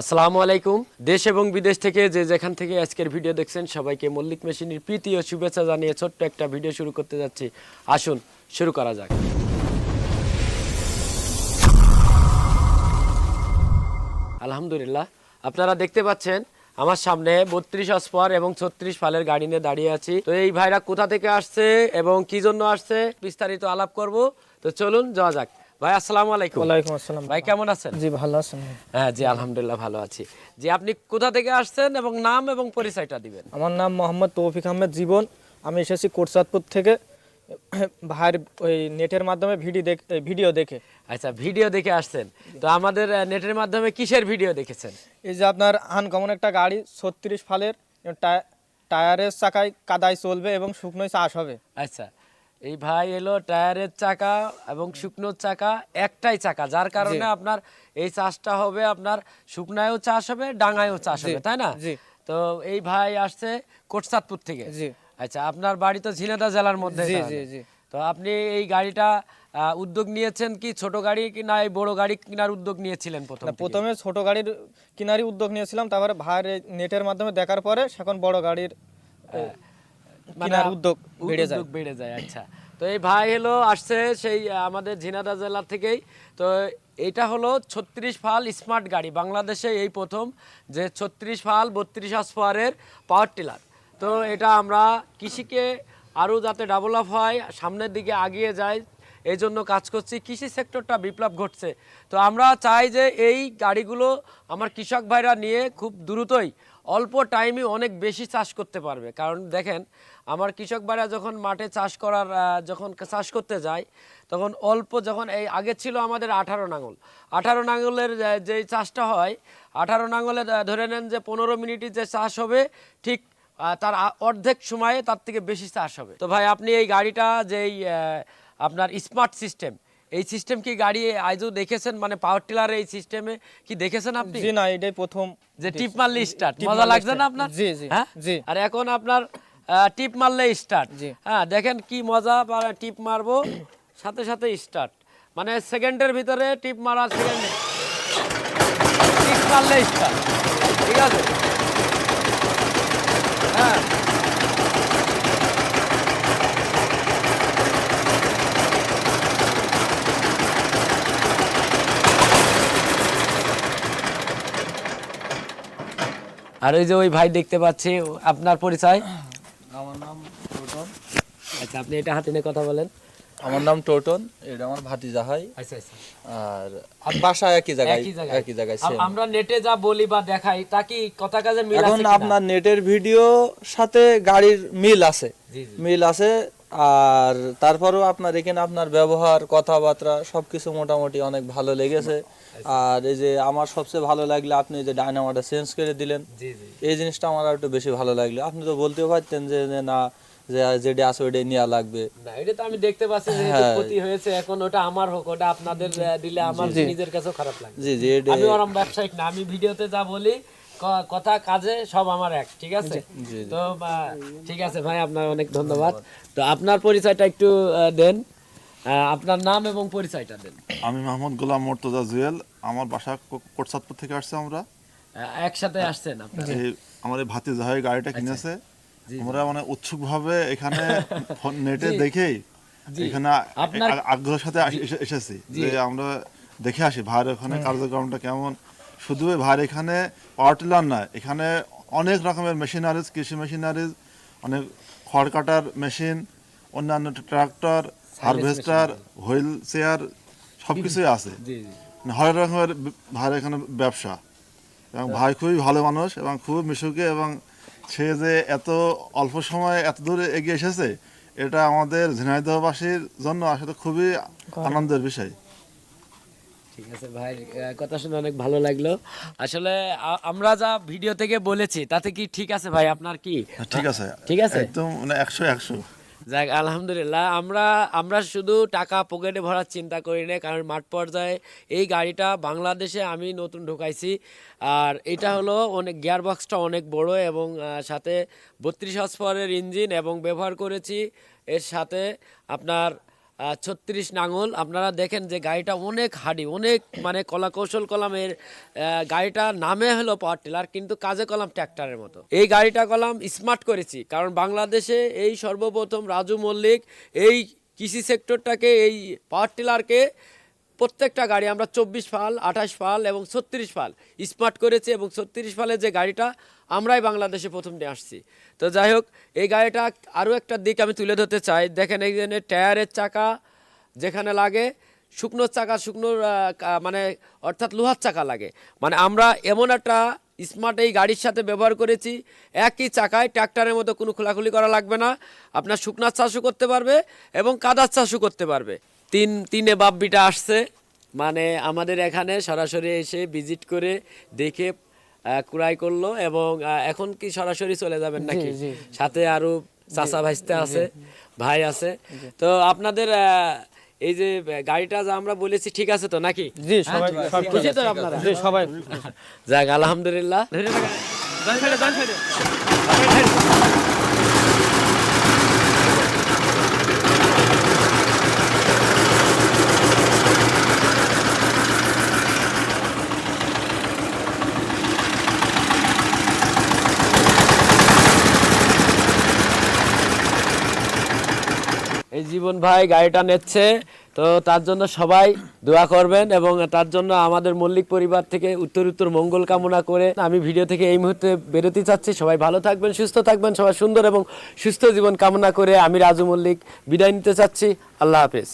আসসালামু আলাইকুম। দেশ এবং বিদেশ থেকে যে যেখান থেকে আজকের ভিডিও দেখছেন, সবাইকে মল্লিক মেশিনের প্রীতি ও শুভেচ্ছা জানিয়ে ছোট্ট একটা ভিডিও শুরু করতে যাচ্ছি। আসুন, শুরু করা যাক। আলহামদুলিল্লাহ, আপনারা দেখতে পাচ্ছেন, আমার সামনে বত্রিশ অস্পর এবং ছত্রিশ ফালের গাড়ি নিয়ে দাঁড়িয়ে আছি। তো এই ভাইরা কোথা থেকে আসছে এবং কি জন্য আসছে, বিস্তারিত আলাপ করব। তো চলুন, যাওয়া যাক। ভাই আসসালামু আলাইকুম। ওয়ালাইকুম আসসালাম। ভাই কেমন আছেন? জি ভালো আছেন হ্যাঁ জি আলহামদুলিল্লাহ ভালো আছি। জি আপনি কোথা থেকে আসছেন এবং নাম এবং পরিচয়টা দিবেন? আমার নাম মোহাম্মদ তৌফিক আহমেদ জীবন। আমি এসেছি কোটসাদপুর থেকে। ভাইয়ের ওই নেটের মাধ্যমে ভিডিও দেখ ভিডিও দেখে। আচ্ছা ভিডিও দেখে আসছেন। তো আমাদের নেটের মাধ্যমে কিসের ভিডিও দেখেছেন? এই যে আপনার আনকমন একটা গাড়ি ছত্রিশ ফালের টায়ারের চাকায় কাদায় চলবে এবং শুকনোয় চাষ হবে। আচ্ছা এই ভাই এলো টায়ারের চাকা এবং শুকনো চাকা একটাই চাকা যার কারণে আপনার এই চাষটা হবে আপনার শুকনায়ও চাষ হবে ডাঙায়ও চাষ হবে তাই না জি। তো এই ভাই আসছে কোটসাদপুর থেকে আচ্ছা আপনার বাড়ি তো ঝিনাদা জেলার মধ্যে জি, জি, জি। তো আপনি এই গাড়িটা উদ্যোগ নিয়েছেন কি ছোট গাড়ি কিনা এই বড় গাড়ি কেনার উদ্যোগ নিয়েছিলেন প্রথম? প্রথমে ছোট গাড়ির কিনারই উদ্যোগ নিয়েছিলাম তারপরে ভাইয়ের নেটের মাধ্যমে দেখার পরে এখন বড় গাড়ির কিনার উদ্যোগ বেড়ে যায়। বেড়ে যায় আচ্ছা। তো এই ভাই হলো আসছে সেই আমাদের ঝিনাদা জেলা থেকেই। তো এটা হলো ছত্রিশ ফাল স্মার্ট গাড়ি বাংলাদেশে এই প্রথম যে ছত্রিশ ফাল বত্রিশ আসফোয়ারের পাওয়ার টিলার। তো এটা আমরা কৃষিকে আরও যাতে ডেভেলপ হয় সামনের দিকে আগিয়ে যায় এই জন্য কাজ করছি। কৃষি সেক্টরটা বিপ্লব ঘটছে। তো আমরা চাই যে এই গাড়িগুলো আমার কৃষক ভাইরা নিয়ে খুব দ্রুতই অল্প টাইমে অনেক বেশি চাষ করতে পারবে। কারণ দেখেন আমার কৃষক ভাইরা যখন মাঠে চাষ করার যখন চাষ করতে যায় তখন অল্প যখন এই আগে ছিল আমাদের আঠারো নাঙল। আঠারো নাঙলের আহ, যে চাষটা হয় আঠারো নাঙলে ধরে নেন যে পনেরো মিনিটে যে চাষ হবে ঠিক তার অর্ধেক সময়ে তার থেকে বেশি চাষ হবে। তো ভাই আপনি এই গাড়িটা যেই আপনার স্মার্ট সিস্টেম এই সিস্টেম কি গাড়ি আজও দেখেছেন? মানে পাওয়ার টিলার এই সিস্টেমে কি দেখেছেন আপনি? জি না এটাই প্রথম যে টিপ মারলে স্টার্ট মজা লাগছে না আপনার? জি, জি, হ্যাঁ? জি। আর এখন আপনার টিপ মারলে স্টার্ট। হ্যাঁ দেখেন কি মজা টিপ মারবো সাথে সাথে স্টার্ট মানে সেকেন্ডের ভিতরে টিপ মারা সেকেন্ডে টিপ মারলে স্টার্ট ঠিক আছে? হ্যাঁ আর ওই যে ওই ভাই দেখতে পাচ্ছি আপনার পরিচয়? আমার নাম আচ্ছা আপনি এটা হাতে নিয়ে কথা বলেন। আমার নাম টোটন এটা আমার ভাতিজা হয় আচ্ছা আচ্ছা। আর বাসা একই জায়গায় একই জায়গায়। আমরা নেটে যা বলি বা দেখাই তা কি কথা কাজে মিল আছে? আপনার নেটের ভিডিও সাথে গাড়ির মিল আছে। মিল আছে আর তারপরেও আপনার এখানে আপনার ব্যবহার কথাবার্তা সবকিছু মোটামুটি অনেক ভালো লেগেছে। আচ্ছা। আর এই যে আমার সবচেয়ে ভালো লাগল আপনি যে ডায়নামাটা চেঞ্জ করে দিলেন। এই জিনিসটা আমার আর একটু বেশি ভালো লাগল। আপনি তো বলতেও পারতেন যে না যে যেটা আছে ওইটাই নেওয়া লাগবে। না এটা তো আমি দেখতে পাচ্ছি যে হ্যাঁ। ক্ষতি হয়েছে এখন ওটা আমার হোক ওটা আপনাদের দিলে আমার নিজের কাছেও খারাপ লাগে। জি জি আমি ওরম ব্যবসায়িক না আমি ভিডিওতে যা বলি কথা কাজে সব আমার এক ঠিক আছে? তো ঠিক আছে ভাই আপনার অনেক ধন্যবাদ। তো আপনার পরিচয়টা একটু দেন। আহ, আপনার নাম এবং পরিচয়টা দেন। আমি মোহাম্মদ গোলাম মর্তজা জুয়েল আমার বাসা কোটসাদপুর থেকে আসছে আমরা। একসাথে আসছেন আপনার। আমার এই ভাতি জাহাই গাড়িটা কিনেছে। আমরা মানে উৎসুক ভাবে এখানে নেটে দেখেই এখানে আগ্রহের সাথে এসেছি যে আমরা দেখে আসি ভাইয়ের ওখানে কার্যক্রমটা কেমন? শুধু ভাইয়ের এখানে পাওয়ার টিলার না এখানে অনেক রকমের মেশিনারিজ কৃষি মেশিনারিজ অনেক খড় কাটার মেশিন অন্যান্য ট্রাক্টর হারভেস্টার হুইল চেয়ার সব কিছুই আছে মানে হরেক রকমের ভাইয়ের এখানে ব্যবসা। এবং ভাই খুবই ভালো মানুষ এবং খুব মিশুকে এবং সে যে এত অল্প সময়ে এত দূরে এগিয়ে এসেছে এটা আমাদের ঝিনাইদহবাসীর জন্য আসলে খুবই আনন্দের বিষয়। ঠিক আছে ভাই কথা শুনে অনেক ভালো লাগল। আসলে আমরা যা ভিডিও থেকে বলেছি তাতে কি ঠিক আছে ভাই আপনার কি? ঠিক আছে। ঠিক আছে? একদম মানে একশো একশো। যাক, আলহামদুলিল্লাহ, আমরা আমরা শুধু টাকা পকেটে ভরার চিন্তা করি না, কারণ মাঠ পর্যায়ে এই গাড়িটা বাংলাদেশে আমি নতুন ঢুকাইছি। আর এটা হলো অনেক গিয়ার বক্সটা অনেক বড় এবং সাথে বত্রিশ হসপাওয়ারের ইঞ্জিন এবং ব্যবহার করেছি। এর সাথে আপনার ছত্রিশ নাঙল। আপনারা দেখেন যে গাড়িটা অনেক হাডি, অনেক মানে কলা কৌশল কলামের গাড়িটা নামে হলো পাওয়ার টিলার, কিন্তু কাজে কলাম ট্র্যাক্টরের মতো। এই গাড়িটা কলাম স্মার্ট করেছি, কারণ বাংলাদেশে এই সর্বপ্রথম রাজু মল্লিক এই কৃষি সেক্টরটাকে এই পাওয়ার টিলারকে প্রত্যেকটা গাড়ি, আমরা চব্বিশ ফাল, আঠাশ ফাল এবং ছত্রিশ ফাল স্মার্ট করেছি এবং ছত্রিশ ফালের যে গাড়িটা আমরাই বাংলাদেশে প্রথম নিয়ে আসছি। তো যাই হোক, এই গাড়িটা আরও একটা দিক আমি তুলে ধরতে চাই। দেখেন এইখানে টায়ারের চাকা যেখানে লাগে, শুকনো চাকা, শুকনো মানে অর্থাৎ লোহার চাকা লাগে। মানে আমরা এমন একটা স্মার্ট এই গাড়ির সাথে ব্যবহার করেছি, একই চাকায় ট্র্যাক্টরের মতো কোনো খোলাখুলি করা লাগবে না। আপনার শুকনার চাষও করতে পারবে এবং কাদার চাষও করতে পারবে। তিন তিনে বাব্বিটা আসছে। মানে আমাদের এখানে সরাসরি এসে ভিজিট করে দেখে ক্রয় করল এবং এখন কি সরাসরি চলে যাবেন নাকি? সাথে আরও চাচা ভাইস্তে আছে ভাই আছে। তো আপনাদের এই যে গাড়িটা যা আমরা বলেছি ঠিক আছে তো নাকি? জি সবাই সব খুশি তো আপনারা? জি সবাই যাক আলহামদুলিল্লাহ। জীবন ভাই গাড়িটা নিচ্ছে। তো তার জন্য সবাই দোয়া করবেন এবং তার জন্য আমাদের মল্লিক পরিবার থেকে উত্তর উত্তর মঙ্গল কামনা করে আমি ভিডিও থেকে এই মুহূর্তে বেরোতে চাচ্ছি। সবাই ভালো থাকবেন, সুস্থ থাকবেন, সবাই সুন্দর এবং সুস্থ জীবন কামনা করে আমি রাজু মল্লিক বিদায় নিতে চাচ্ছি। আল্লাহ হাফেজ।